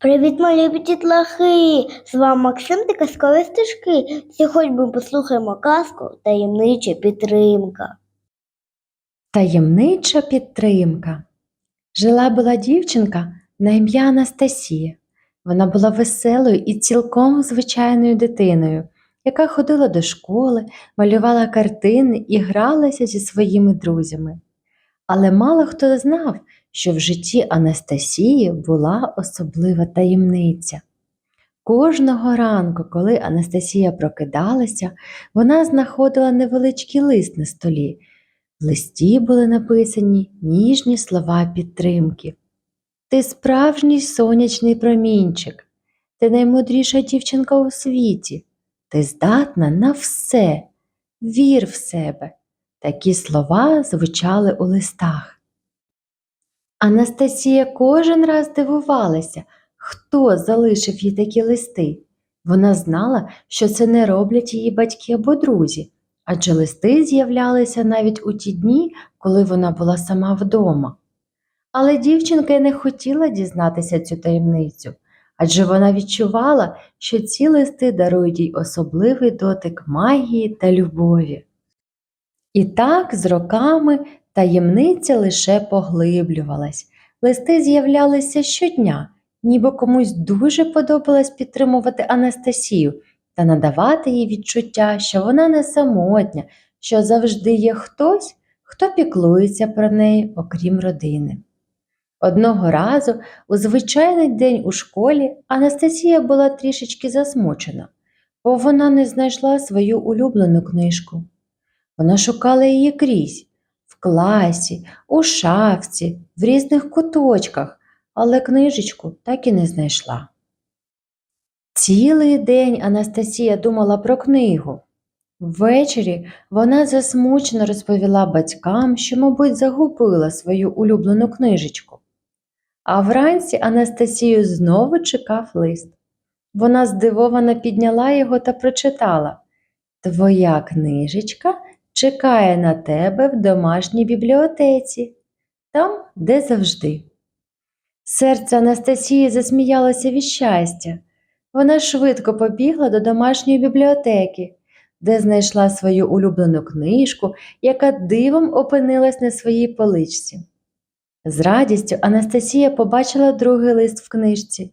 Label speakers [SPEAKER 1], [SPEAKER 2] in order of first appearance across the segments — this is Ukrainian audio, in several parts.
[SPEAKER 1] Привіт, мої дітлахи! З вами Максим та казкові стежки. Сьогодні ми послухаємо казку Таємнича підтримка.
[SPEAKER 2] Таємнича підтримка. Жила була дівчинка на ім'я Анастасія. Вона була веселою і цілком звичайною дитиною, яка ходила до школи, малювала картини і гралася зі своїми друзями. Але мало хто знав, що в житті Анастасії була особлива таємниця. Кожного ранку, коли Анастасія прокидалася, вона знаходила невеличкий лист на столі. В листі були написані ніжні слова підтримки. Ти справжній сонячний промінчик, ти наймудріша дівчинка у світі, ти здатна на все, вір в себе. Такі слова звучали у листах. Анастасія кожен раз дивувалася, хто залишив їй такі листи. Вона знала, що це не роблять її батьки або друзі, адже листи з'являлися навіть у ті дні, коли вона була сама вдома. Але дівчинка й не хотіла дізнатися цю таємницю, адже вона відчувала, що ці листи дарують їй особливий дотик магії та любові. І так з роками таємниця лише поглиблювалась. Листи з'являлися щодня, ніби комусь дуже подобалось підтримувати Анастасію та надавати їй відчуття, що вона не самотня, що завжди є хтось, хто піклується про неї, окрім родини. Одного разу, у звичайний день у школі, Анастасія була трішечки засмучена, бо вона не знайшла свою улюблену книжку. Вона шукала її крізь класі, у шафці, в різних куточках, але книжечку так і не знайшла. Цілий день Анастасія думала про книгу. Ввечері вона засмучено розповіла батькам, що, мабуть, загубила свою улюблену книжечку. А вранці Анастасію знову чекав лист. Вона здивовано підняла його та прочитала Твоя книжечка чекає на тебе в домашній бібліотеці, там, де завжди. Серце Анастасії засміялося від щастя. Вона швидко побігла до домашньої бібліотеки, де знайшла свою улюблену книжку, яка дивом опинилась на своїй поличці. З радістю Анастасія побачила другий лист в книжці.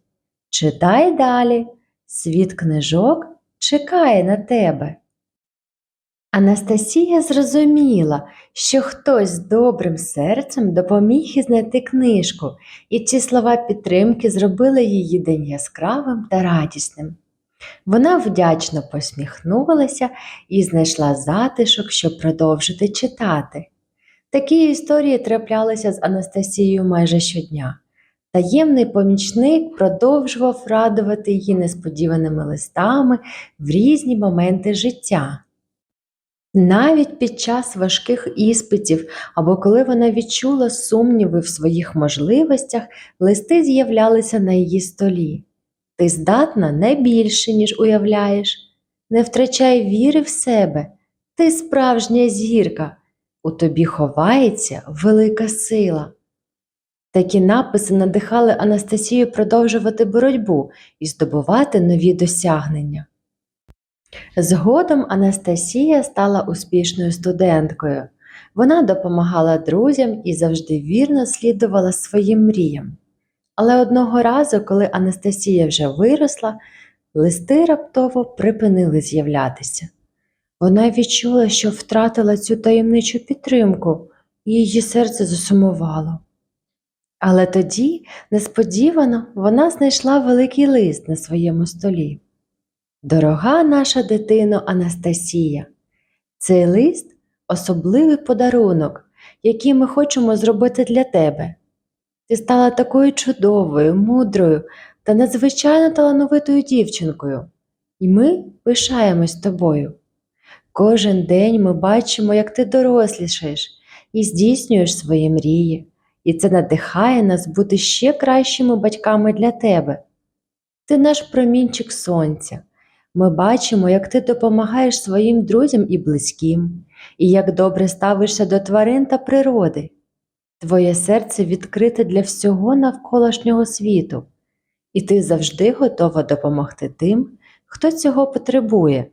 [SPEAKER 2] Читай далі, світ книжок чекає на тебе. Анастасія зрозуміла, що хтось з добрим серцем допоміг їй знайти книжку, і ці слова підтримки зробили її день яскравим та радісним. Вона вдячно посміхнулася і знайшла затишок, щоб продовжити читати. Такі історії траплялися з Анастасією майже щодня. Таємний помічник продовжував радувати її несподіваними листами в різні моменти життя. Навіть під час важких іспитів або коли вона відчула сумніви в своїх можливостях, листи з'являлися на її столі. Ти здатна не більше, ніж уявляєш. Не втрачай віри в себе, ти справжня зірка, у тобі ховається велика сила. Такі написи надихали Анастасію продовжувати боротьбу і здобувати нові досягнення. Згодом Анастасія стала успішною студенткою. Вона допомагала друзям і завжди вірно слідувала своїм мріям. Але одного разу, коли Анастасія вже виросла, листи раптово припинили з'являтися. Вона відчула, що втратила цю таємничу підтримку, і її серце засумувало. Але тоді, несподівано, вона знайшла великий лист на своєму столі. Дорога наша дитино Анастасія, цей лист особливий подарунок, який ми хочемо зробити для тебе. Ти стала такою чудовою, мудрою та надзвичайно талановитою дівчинкою, і ми пишаємось тобою. Кожен день ми бачимо, як ти дорослішаєш і здійснюєш свої мрії, і це надихає нас бути ще кращими батьками для тебе. Ти наш промінчик сонця. Ми бачимо, як ти допомагаєш своїм друзям і близьким, і як добре ставишся до тварин та природи. Твоє серце відкрите для всього навколишнього світу, і ти завжди готова допомогти тим, хто цього потребує.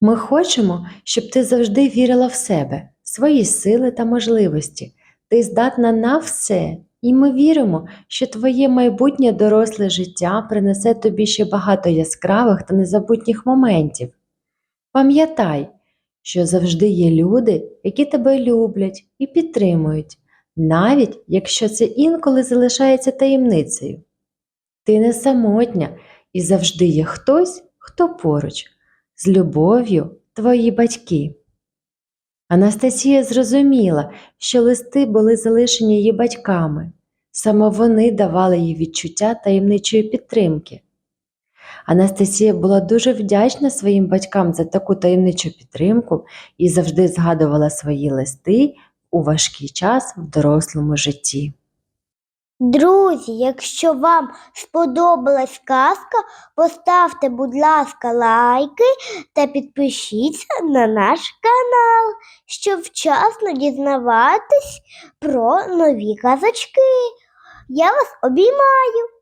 [SPEAKER 2] Ми хочемо, щоб ти завжди вірила в себе, свої сили та можливості. Ти здатна на все, і ми віримо, що твоє майбутнє доросле життя принесе тобі ще багато яскравих та незабутніх моментів. Пам'ятай, що завжди є люди, які тебе люблять і підтримують, навіть якщо це інколи залишається таємницею. Ти не самотня і завжди є хтось, хто поруч. З любов'ю твої батьки. Анастасія зрозуміла, що листи були залишені її батьками. Саме вони давали їй відчуття таємничої підтримки. Анастасія була дуже вдячна своїм батькам за таку таємничу підтримку і завжди згадувала свої листи у важкий час в дорослому житті.
[SPEAKER 1] Друзі, якщо вам сподобалась казка, поставте, будь ласка, лайки та підпишіться на наш канал, щоб вчасно дізнаватись про нові казочки. Я вас обіймаю!